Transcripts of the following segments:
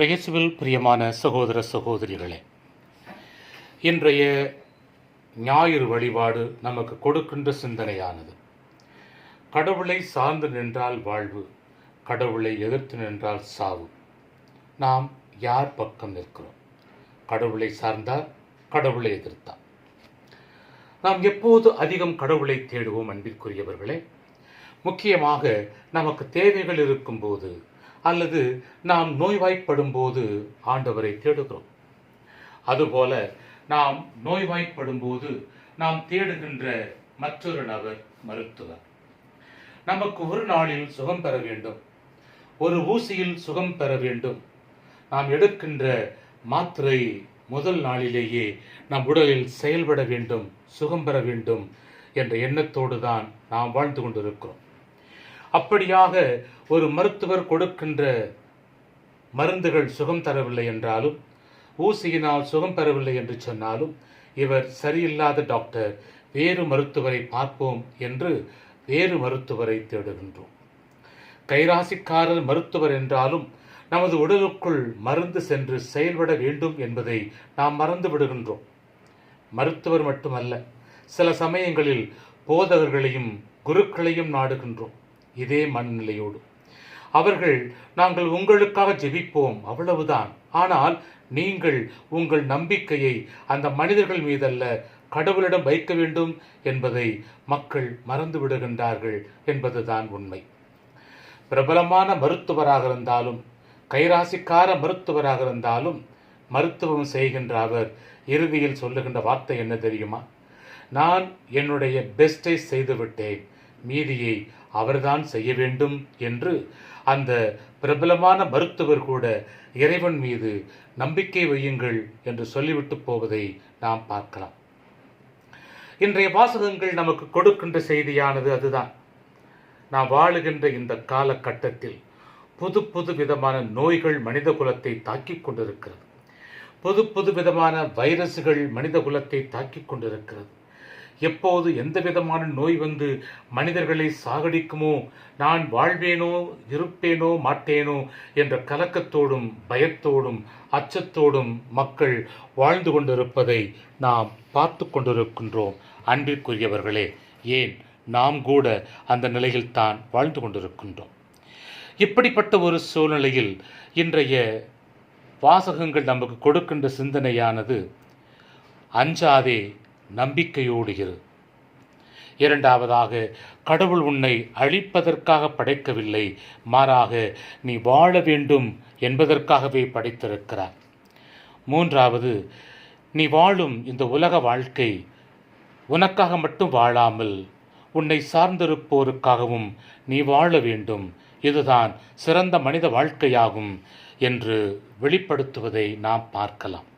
கிரகசுவில் பிரியமான சகோதர சகோதரிகளே இன்றைய ஞாயிறு வழிபாடு நமக்கு கொடுக்கின்ற சிந்தனையானது. கடவுளை சார்ந்து நின்றால் வாழ்வு கடவுளை எதிர்த்து நின்றால் சாவு. நாம் யார் பக்கம் நிற்கிறோம்? கடவுளை சார்ந்தால் கடவுளை எதிர்த்தால் நாம் எப்போது அதிகம் கடவுளை தேடுவோம் அன்பிற்குரியவர்களே முக்கியமாக நமக்கு தேவைகள் இருக்கும்போது அல்லது நாம் நோய்வாய்ப்படும் போது ஆண்டவரை தேடுகிறோம். அதுபோல நாம் நோய்வாய்ப்படும் போது நாம் தேடுகின்ற மற்றொரு நபர் மருத்துவர். நமக்கு ஒரு நாளில் சுகம் பெற வேண்டும். ஒரு ஊசியில் சுகம் பெற வேண்டும். நாம் எடுக்கின்ற மாத்திரை முதல் நாளிலேயே நம் உடலில் செயல்பட வேண்டும் சுகம் பெற வேண்டும் என்ற எண்ணத்தோடு தான் நாம் வாழ்ந்து கொண்டிருக்கிறோம். அப்படியாக ஒரு மருத்துவர் கொடுக்கின்ற மருந்துகள் சுகம் தரவில்லை என்றாலும் ஊசியினால் சுகம் பெறவில்லை என்று சொன்னாலும் இவர் சரியில்லாத டாக்டர் வேறு மருத்துவரை பார்ப்போம் என்று வேறு மருத்துவரை தேடுகின்றோம். கைராசிக்காரர் மருத்துவர் என்றாலும் நமது உடலுக்குள் மருந்து சென்று செயல்பட வேண்டும் என்பதை நாம் மறந்து விடுகின்றோம். மருத்துவர் மட்டுமல்ல சில சமயங்களில் போதகர்களையும் குருக்களையும் நாடுகின்றோம். இதே மனநிலையோடு. அவர்கள் நாங்கள் உங்களுக்காக ஜெபிப்போம் அவ்வளவுதான். ஆனால் நீங்கள் உங்கள் நம்பிக்கையை அந்த மனிதர்கள் மீதல்ல கடவுளிடம் வைக்க வேண்டும் என்பதை மக்கள் மறந்து விடுகின்றார்கள் என்பதுதான் உண்மை. பிரபலமான மருத்துவராக இருந்தாலும் கைராசிக்கார மருத்துவராக இருந்தாலும் மருத்துவம் செய்கின்ற அவர் இறுதியில் சொல்லுகின்ற வார்த்தை என்ன தெரியுமா? நான் என்னுடைய பெஸ்டை செய்துவிட்டேன் மீதியை அவர்தான் செய்ய வேண்டும் என்று அந்த பிரபலமான மருத்துவர் கூட இறைவன் மீது நம்பிக்கை வையுங்கள் என்று சொல்லிவிட்டு போவதை நாம் பார்க்கலாம். இன்றைய வாசகங்கள் நமக்கு கொடுக்கின்ற செய்தியானது அதுதான். நாம் வாழுகின்ற இந்த காலகட்டத்தில் புது புது விதமான நோய்கள் மனித குலத்தை தாக்கிக் கொண்டிருக்கிறது. புது புது விதமான வைரசுகள் மனித குலத்தை தாக்கிக் கொண்டிருக்கிறது. எப்போது எந்த விதமான நோய் வந்து மனிதர்களை சாகடிக்குமோ நான் வாழ்வேனோ இருப்பேனோ மாட்டேனோ என்ற கலக்கத்தோடும் பயத்தோடும் அச்சத்தோடும் மக்கள் வாழ்ந்து கொண்டிருப்பதை நாம் பார்த்து கொண்டிருக்கின்றோம். அன்பிற்குரியவர்களே ஏன் நாம் கூட அந்த நிலையில்தான் வாழ்ந்து கொண்டிருக்கின்றோம்? இப்படிப்பட்ட ஒரு சூழ்நிலையில் இன்றைய வாசகங்கள் நமக்கு கொடுக்கின்ற சிந்தனையானது அஞ்சாதே நம்பிக்கையோடு இரு இரண்டாவதாக கடவுள் உன்னை அழிப்பதற்காக படைக்கவில்லை மாறாக நீ வாழ வேண்டும் என்பதற்காகவே படைத்திருக்கிறார். மூன்றாவது நீ வாழும் இந்த உலக வாழ்க்கை உனக்காக மட்டும் வாழாமல் உன்னை சார்ந்திருப்போருக்காகவும் நீ வாழ வேண்டும். இதுதான் சிறந்த மனித வாழ்க்கையாகும் என்று வெளிப்படுத்துவதை நாம் பார்க்கலாம்.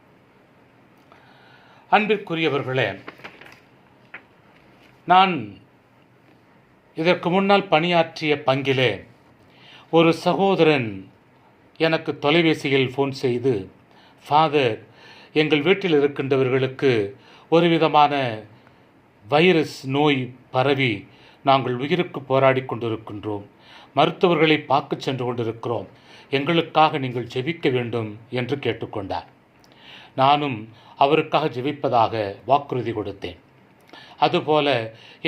அன்பிற்குரியவர்களே நான் இதற்கு முன்னால் பணியாற்றிய பங்கிலே ஒரு சகோதரன் எனக்கு தொலைபேசியில் ஃபோன் செய்து ஃபாதர் எங்கள் வீட்டில் இருக்கின்றவர்களுக்கு ஒரு விதமான வைரஸ் நோய் பரவி நாங்கள் உயிருக்கு போராடி கொண்டிருக்கின்றோம். மருத்துவர்களை பார்க்க சென்று கொண்டிருக்கிறோம். எங்களுக்காக நீங்கள் ஜெபிக்க வேண்டும் என்று கேட்டுக்கொண்டார். நானும் அவருக்காக ஜெபிப்பதாக வாக்குறுதி கொடுத்தேன். அதுபோல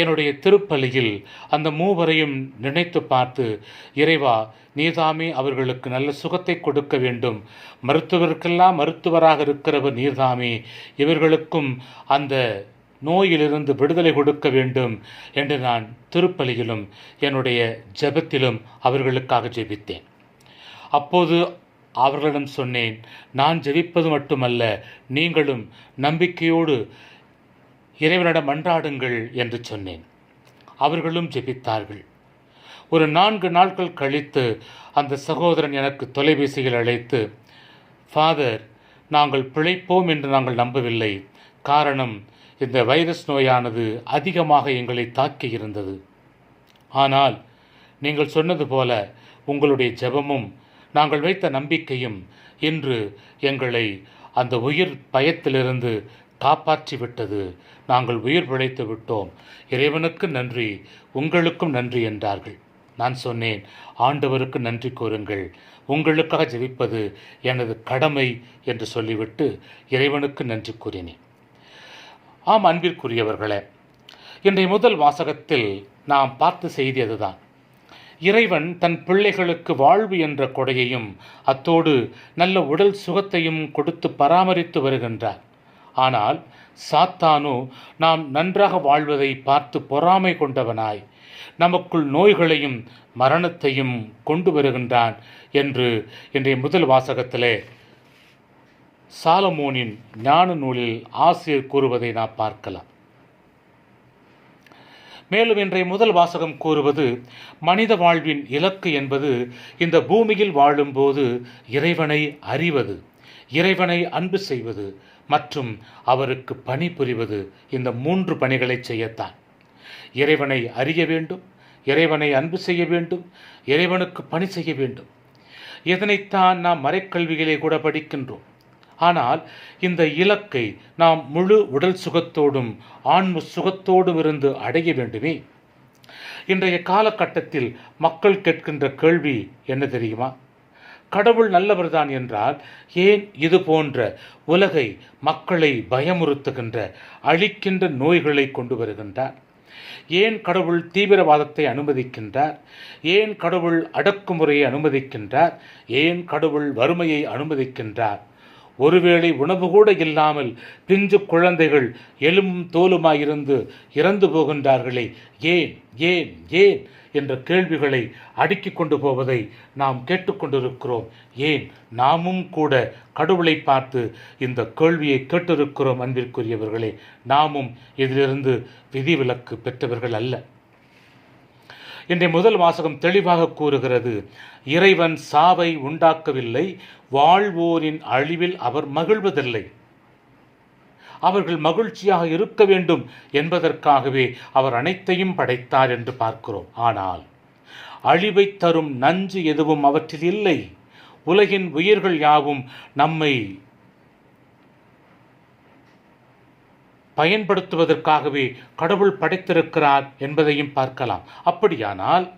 என்னுடைய திருப்பலியில் அந்த மூவரையும் நினைத்து பார்த்து இறைவா நீர்தாமே அவர்களுக்கு நல்ல சுகத்தை கொடுக்க வேண்டும். மருத்துவருக்கெல்லாம் மருத்துவராக இருக்கிறவர் நீர்தாமே. இவர்களுக்கும் அந்த நோயிலிருந்து விடுதலை கொடுக்க வேண்டும் என்று நான் திருப்பலியிலும் என்னுடைய ஜெபத்திலும் அவர்களுக்காக ஜெபித்தேன். அப்போது அவர்களிடம் சொன்னேன் நான் ஜெபிப்பது மட்டுமல்ல நீங்களும் நம்பிக்கையோடு இறைவனிடம் மன்றாடுங்கள் என்று சொன்னேன். அவர்களும் ஜெபித்தார்கள். ஒரு நான்கு நாட்கள் கழித்து அந்த சகோதரன் எனக்கு தொலைபேசியில் அழைத்து ஃபாதர் நாங்கள் பிழைப்போம் என்று நாங்கள் நம்பவில்லை. காரணம் இந்த வைரஸ் நோயானது அதிகமாக எங்களை தாக்கி இருந்தது. ஆனால் நீங்கள் சொன்னது போல உங்களுடைய ஜெபமும் நாங்கள் வைத்த நம்பிக்கையும் இன்று எங்களை அந்த உயிர் பயத்திலிருந்து காப்பாற்றி விட்டது நாங்கள் உயிர் பிழைத்து விட்டோம். இறைவனுக்கு நன்றி உங்களுக்கும் நன்றி என்றார்கள். நான் சொன்னேன் ஆண்டவருக்கு நன்றி கூறுங்கள். உங்களுக்காக ஜெபிப்பது எனது கடமை என்று சொல்லிவிட்டு இறைவனுக்கு நன்றி கூறினேன். ஆம் அன்பிற்குரியவர்களே இன்றைய முதல் வாசகத்தில் நாம் பார்த்த செய்தி அதுதான். இறைவன் தன் பிள்ளைகளுக்கு வாழ்வு என்ற கொடையையும் அத்தோடு நல்ல உடல் சுகத்தையும் கொடுத்து பராமரித்து வருகின்றார். ஆனால் சாத்தானோ நாம் நன்றாக வாழ்வதை பார்த்து பொறாமை கொண்டவனாய் நமக்குள் நோய்களையும் மரணத்தையும் கொண்டு வருகின்றான் என்று இன்றைய முதல் வாசகத்திலே சாலமோனின் ஞான நூலில் ஆசிரியர் கூறுவதை நாம் பார்க்கலாம். மேலும் இன்றைய முதல் வாசகம் கூறுவது மனித வாழ்வின் இலக்கு என்பது இந்த பூமியில் வாழும்போது இறைவனை அறிவது இறைவனை அன்பு செய்வது மற்றும் அவருக்கு பணி புரிவது இந்த மூன்று பணிகளை செய்யத்தான். இறைவனை அறிய வேண்டும் இறைவனை அன்பு செய்ய வேண்டும் இறைவனுக்கு பணி செய்ய வேண்டும். இதனைத்தான் நாம் மறைக்கல்விகளை கூட படிக்கின்றோம். ஆனால் இந்த இலக்கை நாம் முழு உடல் சுகத்தோடும் ஆன்ம சுகத்தோடும் இருந்து அடைய வேண்டுமே? இன்றைய காலகட்டத்தில் மக்கள் கேட்கின்ற கேள்வி என்ன தெரியுமா? கடவுள் நல்லவர்தான் என்றால் ஏன் இது போன்ற உலகை மக்களை பயமுறுத்துகின்ற அழிக்கின்ற நோய்களை கொண்டு வருகின்றார்? ஏன் கடவுள் தீவிரவாதத்தை அனுமதிக்கின்றார்? ஏன் கடவுள் அடக்குமுறையை அனுமதிக்கின்றார்? ஏன் கடவுள் வறுமையை அனுமதிக்கின்றார்? ஒருவேளை உணவு கூட இல்லாமல் பிஞ்சு குழந்தைகள் எலும்பும் தோலுமாயிருந்து இறந்து போகின்றார்களே. ஏன் ஏன் ஏன் என்ற கேள்விகளை அடுக்கி கொண்டு போவதை நாம் கேட்டுக்கொண்டிருக்கிறோம். ஏன் நாமும் கூட கடவுளை பார்த்து இந்த கேள்வியை கேட்டிருக்கிறோம் அன்பிற்குரியவர்களே. நாமும் இதிலிருந்து விதிவிலக்கு பெற்றவர்கள் அல்ல. இன்றைய முதல் வாசகம் தெளிவாக கூறுகிறது. இறைவன் சாவை உண்டாக்கவில்லை வாழ்வோரின் அழிவில் அவர் மகிழ்வதில்லை. அவர்கள் மகிழ்ச்சியாக இருக்க வேண்டும் என்பதற்காகவே அவர் அனைத்தையும் படைத்தார் என்று பார்க்கிறோம். ஆனால் அழிவை தரும் நஞ்சு எதுவும் அவற்றில் இல்லை. உலகின் உயிர்கள் யாவும் நம்மை பயன்படுத்துவதற்காகவே கடவுள் படைத்திருக்கிறார் என்பதையும் பார்க்கலாம். அப்படியானால்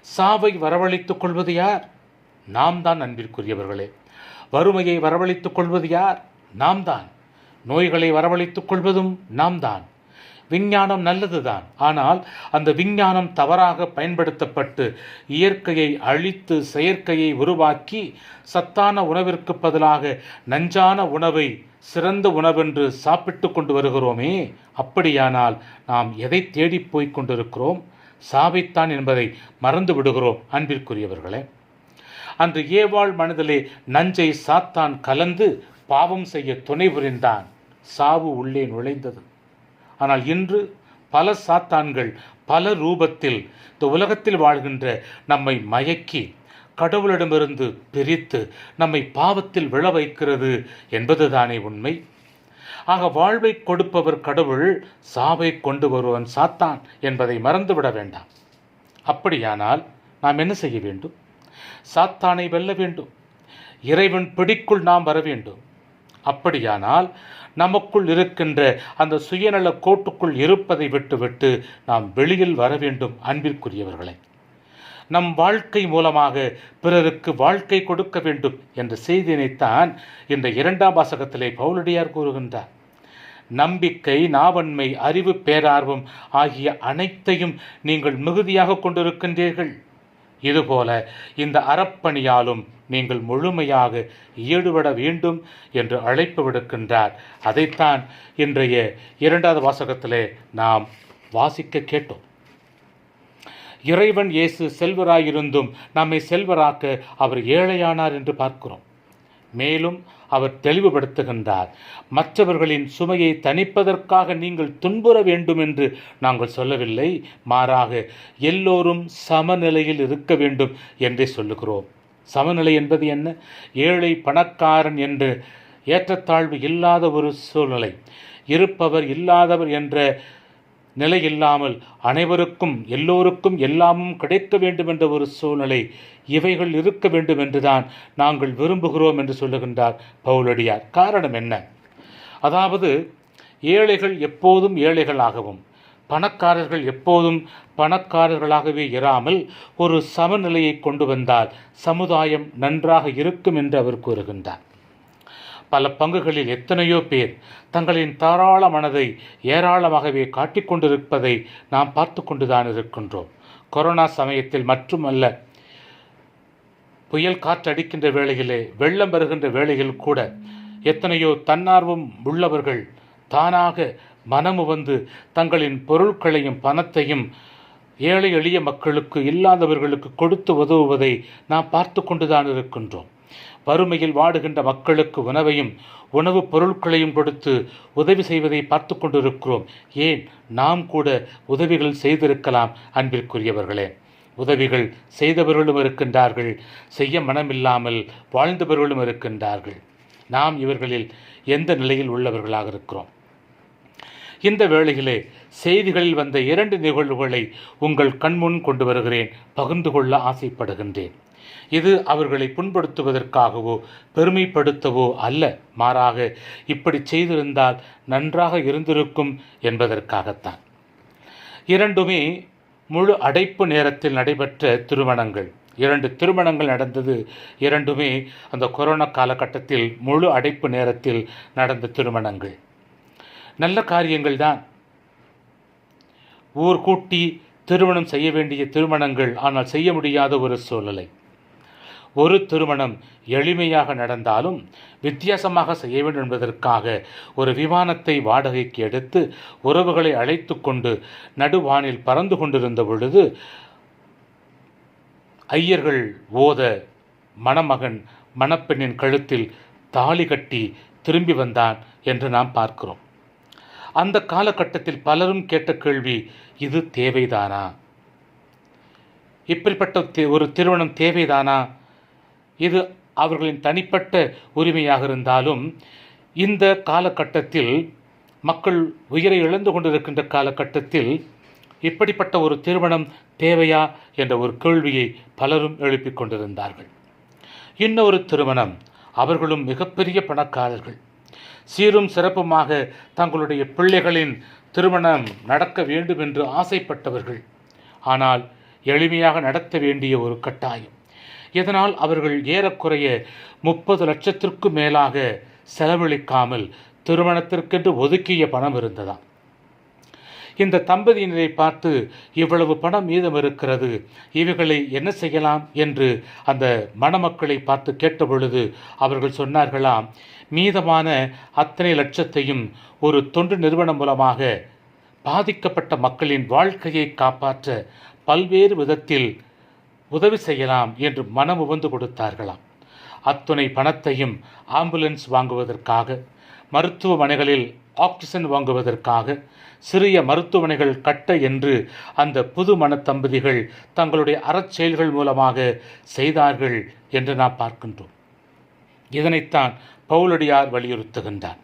சாவை வரவழைத்துக் கொள்வது யார்? நாம் தான் அன்பிற்குரியவர்களே. வறுமையை வரவழைத்துக் கொள்வது யார்? நாம் தான். நோய்களை வரவழைத்துக் கொள்வதும் நாம் தான். விஞ்ஞானம் நல்லதுதான். ஆனால் அந்த விஞ்ஞானம் தவறாக பயன்படுத்தப்பட்டு இயற்கையை அழித்து செயற்கையை உருவாக்கி சத்தான உணவிற்கு பதிலாக நஞ்சான உணவை சிறந்த உணவென்று சாப்பிட்டு கொண்டு வருகிறோமே. அப்படியானால் நாம் எதை தேடிப் போய்க் கொண்டிருக்கிறோம்? சாவைத்தான் என்பதை மறந்து விடுகிறோம் அன்பிற்குரியவர்களே. அன்று ஏவாள் மனதிலே நஞ்சை சாத்தான் கலந்து பாவம் செய்ய துணை புரிந்தான். சாவு உள்ளே நுழைந்தது. ஆனால் இன்று பல சாத்தான்கள் பல ரூபத்தில் இந்த உலகத்தில் வாழ்கின்ற நம்மை மயக்கி கடவுளிடமிருந்து பிரித்து நம்மை பாவத்தில் விழ வைக்கிறது என்பதுதானே உண்மை. ஆக வாழ்வை கொடுப்பவர் கடவுள் சாவை கொண்டு வருவன் சாத்தான் என்பதை மறந்துவிட வேண்டாம். அப்படியானால் நாம் என்ன செய்ய வேண்டும்? சாத்தானை வெல்ல வேண்டும். இறைவன் பிடிக்குள் நாம் வர வேண்டும். அப்படியானால் நமக்குள் இருக்கின்ற அந்த சுயநல கோட்டுக்குள் இருப்பதை விட்டுவிட்டு நாம் வெளியில் வர வேண்டும் அன்பிற்குரியவர்களை. நம் வாழ்க்கை மூலமாக பிறருக்கு வாழ்க்கை கொடுக்க வேண்டும் என்ற செய்தியினைத்தான் இந்த இரண்டாம் வாசகத்திலே பவுலடியார் கூறுகின்றார். நம்பிக்கை நாவன்மை அறிவு பேரார்வம் ஆகிய அனைத்தையும் நீங்கள் மிகுதியாக கொண்டிருக்கின்றீர்கள். இதுபோல இந்த அறப்பணியாலும் நீங்கள் முழுமையாக ஈடுபட வேண்டும் என்று அழைப்பு விடுக்கின்றார். அதைத்தான் இன்றைய இரண்டாவது வாசகத்திலே நாம் வாசிக்க கேட்டோம். இறைவன் இயேசு செல்வராயிருந்தும் நம்மை செல்வராக்க அவர் ஏழையானார் என்று பார்க்கிறோம். மேலும் அவர் தெளிவுபடுத்துகின்றார். மற்றவர்களின் சுமையை தணிப்பதற்காக நீங்கள் துன்புற வேண்டும் என்று நாங்கள் சொல்லவில்லை. மாறாக எல்லோரும் சமநிலையில் இருக்க வேண்டும் என்றே சொல்லுகிறோம். சமநிலை என்பது என்ன? ஏழை பணக்காரன் என்று ஏற்றத்தாழ்வு இல்லாத ஒரு சூழ்நிலை. இருப்பவர் இல்லாதவர் என்ற நிலை இல்லாமல் அனைவருக்கும் எல்லோருக்கும் எல்லாமும் கிடைக்க வேண்டும் என்ற ஒரு சூழ்நிலை இவைகள் இருக்க வேண்டும் என்றுதான் நாங்கள் விரும்புகிறோம் என்று சொல்லுகின்றார் பவுலடியார். காரணம் என்ன? அதாவது ஏழைகள் எப்போதும் ஏழைகளாகவும் பணக்காரர்கள் எப்போதும் பணக்காரர்களாகவே இராமல் ஒரு சமநிலையை கொண்டு வந்தால் சமுதாயம் நன்றாக இருக்கும் என்று அவர் கூறுகின்றார். பல பங்குகளில் எத்தனையோ பேர் தங்களின் தாராள மனதை ஏராளமாகவே காட்டிக்கொண்டிருப்பதை நாம் பார்த்து கொண்டுதான் இருக்கின்றோம். கொரோனா சமயத்தில் மட்டுமல்ல புயல் காற்றடிக்கின்ற வேளையிலே வெள்ளம் வருகின்ற வேளையில் கூட எத்தனையோ தன்னார்வம் உள்ளவர்கள் தானாக மனமு வந்து தங்களின் பொருட்களையும் பணத்தையும் ஏழை எளிய மக்களுக்கு இல்லாதவர்களுக்கு கொடுத்து உதவுவதை நாம் பார்த்து கொண்டுதான் இருக்கின்றோம். வறுமையில் வாடுகின்ற மக்களுக்கு உணவையும் உணவுப் பொருட்களையும் கொடுத்து உதவி செய்வதை பார்த்து கொண்டிருக்கிறோம். ஏன்? நாம் கூட உதவிகள் செய்திருக்கலாம் அன்பிற்குரியவர்களே. உதவிகள் செய்தவர்களும் இருக்கின்றார்கள் செய்ய மனமில்லாமல் வாழ்ந்தவர்களும் இருக்கின்றார்கள். நாம் இவர்களில் எந்த நிலையில் உள்ளவர்களாக இருக்கிறோம்? இந்த வேளையிலே செய்திகளில் வந்த இரண்டு நிகழ்வுகளை உங்கள் கண்முன் கொண்டு வருகிறேன் பகிர்ந்து கொள்ள ஆசைப்படுகின்றேன். இது அவர்களை புண்படுத்துவதற்காகவோ பெருமைப்படுத்தவோ அல்ல. மாறாக இப்படி செய்திருந்தால் நன்றாக இருந்திருக்கும் என்பதற்காகத்தான். இரண்டுமே முழு அடைப்பு நேரத்தில் நடைபெற்ற திருமணங்கள். இரண்டு திருமணங்கள் நடந்தது. இரண்டுமே அந்த கொரோனா காலகட்டத்தில் முழு அடைப்பு நேரத்தில் நடந்த திருமணங்கள். நல்ல காரியங்கள் தான். ஊர் கூட்டி திருமணம் செய்ய வேண்டிய திருமணங்கள் ஆனால் செய்ய முடியாத ஒரு சூழ்நிலை. ஒரு திருமணம் எளிமையாக நடந்தாலும் வித்தியாசமாக செய்ய வேண்டும் என்பதற்காக ஒரு விமானத்தை வாடகைக்கு எடுத்து உறவுகளை அழைத்து கொண்டு நடுவானில் பறந்து கொண்டிருந்த பொழுது ஐயர்கள் ஓத மணமகன் மணப்பெண்ணின் கழுத்தில் தாலி கட்டி திரும்பி வந்தான் என்று நாம் பார்க்கிறோம். அந்த காலகட்டத்தில் பலரும் கேட்ட கேள்வி இது தேவைதானா? இப்படிப்பட்ட ஒரு திருமணம் தேவைதானா? இது அவர்களின் தனிப்பட்ட உரிமையாக இருந்தாலும் இந்த காலகட்டத்தில் மக்கள் உயிரை இழந்து கொண்டிருக்கின்ற காலகட்டத்தில் இப்படிப்பட்ட ஒரு திருமணம் தேவையா என்ற ஒரு கேள்வியை பலரும் எழுப்பிக் கொண்டிருந்தார்கள். இன்னொரு திருமணம் அவர்களும் மிகப்பெரிய பணக்காரர்கள். சீரும் சிறப்புமாக தங்களுடைய பிள்ளைகளின் திருமணம் நடக்க வேண்டும் என்று ஆசைப்பட்டவர்கள். ஆனால் எளிமையாக நடத்த வேண்டிய ஒரு கட்டாயம். இதனால் அவர்கள் ஏறக்குறைய முப்பது லட்சத்திற்கு மேலாக செலவழிக்காமல் திருமணத்திற்கென்று ஒதுக்கிய பணம் இருந்ததாம். இந்த தம்பதியினரை பார்த்து இவ்வளவு பணம் மீதம் இருக்கிறது இவைகளை என்ன செய்யலாம் என்று அந்த மணமக்களை பார்த்து கேட்டபொழுது அவர்கள் சொன்னார்களாம் மீதமான அத்தனை லட்சத்தையும் ஒரு தொண்டு நிறுவனம் மூலமாக பாதிக்கப்பட்ட மக்களின் வாழ்க்கையை காப்பாற்ற பல்வேறு விதத்தில் உதவி செய்யலாம் என்று மனம் உவந்து கொடுத்தார்களாம். அத்துணை பணத்தையும் ஆம்புலன்ஸ் வாங்குவதற்காக மருத்துவமனைகளில் ஆக்சிஜன் வாங்குவதற்காக சிறிய மருத்துவமனைகள் கட்ட என்று அந்த புது மன தம்பதிகள் தங்களுடைய அறச்செயல்கள் மூலமாக செய்தார்கள் என்று நாம் பார்க்கின்றோம். இதனைத்தான் பவுலடியார் வலியுறுத்துகின்றார்.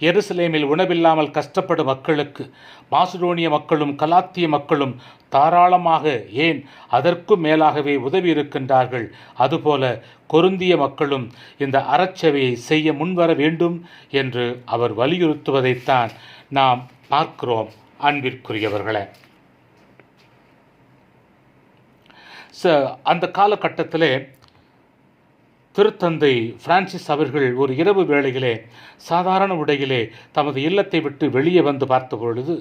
எருசலேமில் உணவில்லாமல் கஷ்டப்படும் மக்களுக்கு மாசுடோனிய மக்களும் கலாத்திய மக்களும் தாராளமாக ஏன் அதற்கும் மேலாகவே உதவி இருக்கின்றார்கள்? அதுபோல கொருந்திய மக்களும் இந்த அறச்சவையை செய்ய முன்வர வேண்டும் என்று அவர் வலியுறுத்துவதைத்தான் நாம் பார்க்கிறோம் அன்பிற்குரியவர்களே. ச அந்த காலகட்டத்திலே திருத்தந்தை பிரான்சிஸ் அவர்கள் ஒரு இரவு வேளையிலே சாதாரண உடையிலே தமது இல்லத்தை விட்டு வெளியே வந்து பார்த்த பொழுது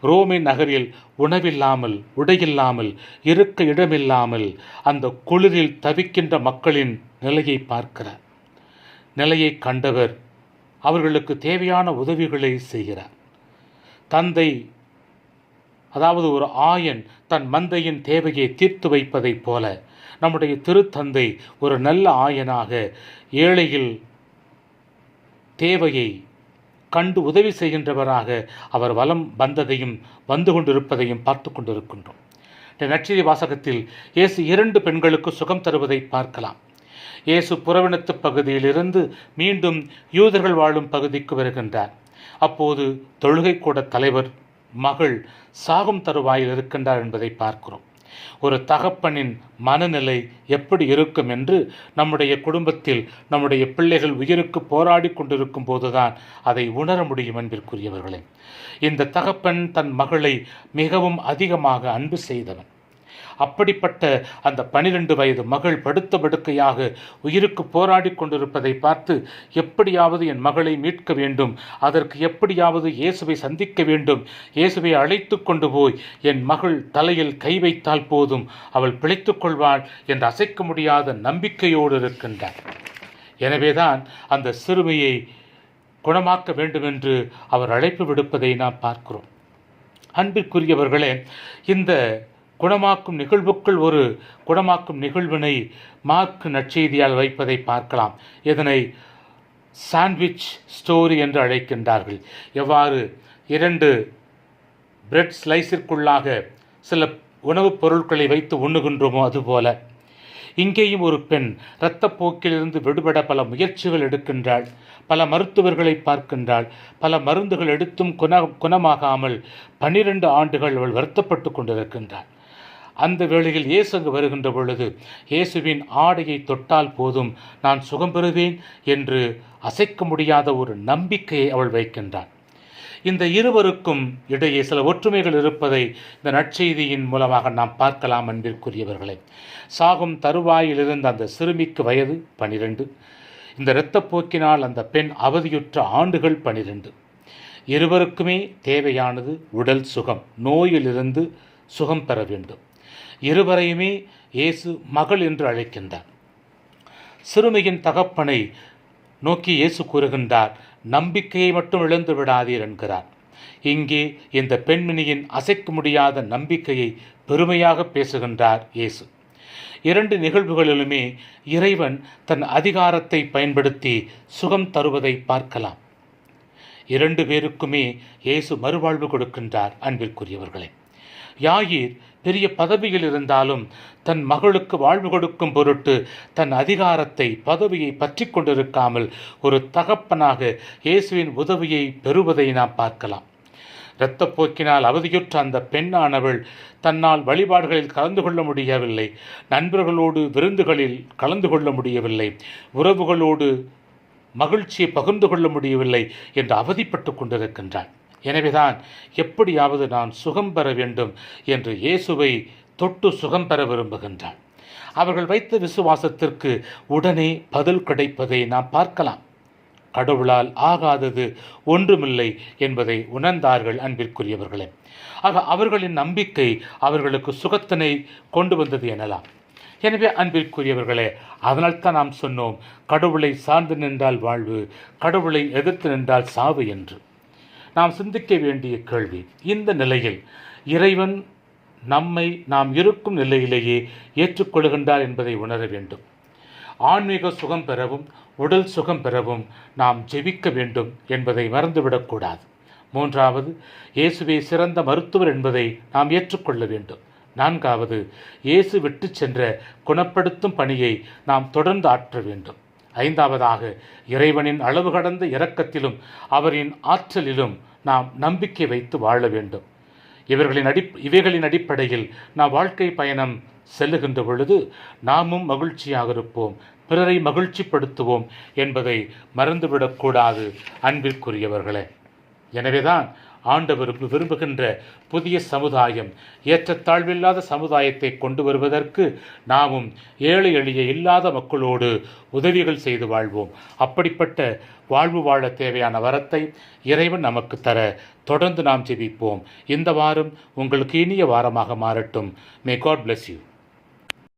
ரோமின் நகரில் உணவில்லாமல் உடையில்லாமல் இருக்க இடமில்லாமல் அந்த குளிரில் தவிக்கின்ற மக்களின் நிலையை பார்க்கிறார். நிலையை கண்டவர் அவர்களுக்கு தேவையான உதவிகளை செய்கிறார். தந்தை அதாவது ஒரு ஆயன் தன் மந்தையின் தேவையை தீர்த்து வைப்பதைப் போல. நம்முடைய திருத்தந்தை ஒரு நல்ல ஆயனாக ஏழையில் தேவையை கண்டு உதவி செய்கின்றவராக அவர் வலம் வந்ததையும் வந்து கொண்டிருப்பதையும் பார்த்து கொண்டிருக்கின்றோம். இந்த நச்சிரி வாசகத்தில் இயேசு இரண்டு பெண்களுக்கு சுகம் தருவதை பார்க்கலாம். இயேசு புறவினத்து பகுதியிலிருந்து மீண்டும் யூதர்கள் வாழும் பகுதிக்கு வருகின்றார். அப்போது தொழுகை கூட தலைவர் மகள் சாகும் தருவாயில் இருக்கின்றார் என்பதை பார்க்கிறோம். ஒரு தகப்பனின் மனநிலை எப்படி இருக்கும் என்று நம்முடைய குடும்பத்தில் நம்முடைய பிள்ளைகள் உயிருக்கு போராடி கொண்டிருக்கும் போதுதான் அதை உணர முடியும் என்பிற்குரியவர்களே இந்த தகப்பன் தன் மகளை மிகவும் அதிகமாக அன்பு செய்தவன். அப்படிப்பட்ட அந்த பனிரெண்டு வயது மகள் படுத்த படுக்கையாக உயிருக்கு போராடி கொண்டிருப்பதை பார்த்து எப்படியாவது என் மகளை மீட்க வேண்டும். அதற்கு எப்படியாவது இயேசுவை சந்திக்க வேண்டும். இயேசுவை அழைத்து கொண்டு போய் என் மகள் தலையில் கை வைத்தால் போதும். அவள் பிழைத்துக் கொள்வாள் என்று அசைக்க முடியாத நம்பிக்கையோடு இருக்கின்றார் எனவேதான் அந்த சிறுமியை குணமாக்க வேண்டுமென்று அவர் அழைப்பு விடுப்பதை நாம் பார்க்கிறோம். அன்பிற்குரியவர்களே இந்த குணமாக்கும் நிகழ்வுக்குள் ஒரு குணமாக்கும் நிகழ்வினை மார்க் நற்செய்தியால் வைப்பதை பார்க்கலாம். இதனை சாண்ட்விச் ஸ்டோரி என்று அழைக்கின்றார்கள். எவ்வாறு? இரண்டு பிரெட் ஸ்லைஸிற்குள்ளாக சில உணவுப் பொருட்களை வைத்து உண்ணுகின்றோமோ அதுபோல. இங்கேயும் ஒரு பெண் இரத்தப்போக்கிலிருந்து விடுபட பல முயற்சிகள் எடுக்கின்றாள். பல மருத்துவர்களை பார்க்கின்றாள். பல மருந்துகள் எடுத்தும் குண குணமாகாமல் பன்னிரண்டு ஆண்டுகள் அவள் வருத்தப்பட்டு கொண்டிருக்கின்றாள். அந்த வேளையில் இயேசு அங்கு வருகின்ற பொழுது இயேசுவின் ஆடையை தொட்டால் போதும் நான் சுகம் பெறுவேன் என்று அசைக்க முடியாத ஒரு நம்பிக்கையை அவள் வைக்கின்றாள் இந்த இருவருக்கும் இடையே சில ஒற்றுமைகள் இருப்பதை இந்த நற்செய்தியின் மூலமாக நாம் பார்க்கலாம் அன்பிற்குரியவர்களே. சாகும் தருவாயிலிருந்து அந்த சிறுமிக்கு வயது பனிரெண்டு இந்த இரத்தப்போக்கினால் அந்த பெண் அவதியுற்ற ஆண்டுகள் பனிரெண்டு. இருவருக்குமே தேவையானது உடல் சுகம் நோயிலிருந்து சுகம் பெற வேண்டும். இருவரையுமே இயேசு மகள் என்று அழைக்கின்றார். சிறுமியின் தகப்பனை நோக்கி இயேசு கூறுகின்றார் நம்பிக்கையை மட்டும் இழந்து விடாதீர் என்கிறார். இங்கே இந்த பெண்மணியின் அசைக்க முடியாத நம்பிக்கையை பெருமையாக பேசுகின்றார் இயேசு. இரண்டு நிகழ்வுகளிலுமே இறைவன் தன் அதிகாரத்தை பயன்படுத்தி சுகம் தருவதை பார்க்கலாம். இரண்டு பேருக்குமே இயேசு மறுவாழ்வு கொடுக்கின்றார் அன்பிற்குரியவர்களே. யாயிர் பெரிய பதவியில் இருந்தாலும் தன் மகளுக்கு வாழ்வு கொடுக்கும் பொருட்டு தன் அதிகாரத்தை பதவியை பற்றி கொண்டிருக்காமல் ஒரு தகப்பனாக இயேசுவின் உதவியை பெறுவதை நாம் பார்க்கலாம். இரத்தப்போக்கினால் அவதியுற்ற அந்த பெண்ணானவள் தன்னால் வழிபாடுகளில் கலந்து கொள்ள முடியவில்லை. நண்பர்களோடு விருந்துகளில் கலந்து கொள்ள முடியவில்லை. உறவுகளோடு மகிழ்ச்சியை பகிர்ந்து கொள்ள முடியவில்லை என்று அவதிப்பட்டு கொண்டிருக்கின்றாள். எனவேதான் எப்படியாவது நான் சுகம் பெற வேண்டும் என்று இயேசுவை தொட்டு சுகம் பெற விரும்புகின்றான். அவர்கள் வைத்த விசுவாசத்திற்கு உடனே பதில் கிடைப்பதை நாம் பார்க்கலாம். கடவுளால் ஆகாதது ஒன்றுமில்லை என்பதை உணர்ந்தார்கள் அன்பிற்குரியவர்களே. ஆக அவர்களின் நம்பிக்கை அவர்களுக்கு சுகத்தினை கொண்டு வந்தது எனலாம். எனவே அன்பிற்குரியவர்களே அதனால்தான் நாம் சொன்னோம் கடவுளை சார்ந்து நின்றால் வாழ்வு கடவுளை எதிர்த்து நின்றால் சாவு என்று. நாம் சிந்திக்க வேண்டிய கேள்வி இந்த நிலையில் இறைவன் நம்மை நாம் இருக்கும் நிலையிலேயே ஏற்றுக்கொள்கின்றார் என்பதை உணர வேண்டும். ஆன்மீக சுகம் பெறவும் உடல் சுகம் பெறவும் நாம் ஜெபிக்க வேண்டும் என்பதை மறந்துவிடக்கூடாது மூன்றாவது இயேசுவே சிறந்த மருத்துவர் என்பதை நாம் ஏற்றுக்கொள்ள வேண்டும். நான்காவது இயேசு விட்டு சென்ற குணப்படுத்தும் பணியை நாம் தொடர்ந்து ஆற்ற வேண்டும். ஐந்தாவதாக இறைவனின் அளவு கடந்த இரக்கத்திலும் அவரின் ஆற்றலிலும் நாம் நம்பிக்கை வைத்து வாழ வேண்டும். இவர்களின் அடி இவைகளின் அடிப்படையில் நாம் வாழ்க்கை பயணம் செல்லுகின்ற பொழுது நாமும் மகிழ்ச்சியாக இருப்போம் பிறரை மகிழ்ச்சிப்படுத்துவோம் என்பதை மறந்துவிடக்கூடாது அன்பிற்குரியவர்களே. எனவேதான் ஆண்டவர் விரும்புகின்ற புதிய சமுதாயம். ஏற்றத்தாழ்வில்லாத சமுதாயத்தை கொண்டு வருவதற்கு நாமும் ஏழை எளிய இல்லாத மக்களோடு உதவிகள் செய்து வாழ்வோம். அப்படிப்பட்ட வாழ்வு வாழ தேவையான வரத்தை இறைவன் நமக்கு தர தொடர்ந்து நாம் ஜெபிப்போம். இந்த வாரம் உங்களுக்கு இனிய வாரமாக மாறட்டும். May God bless you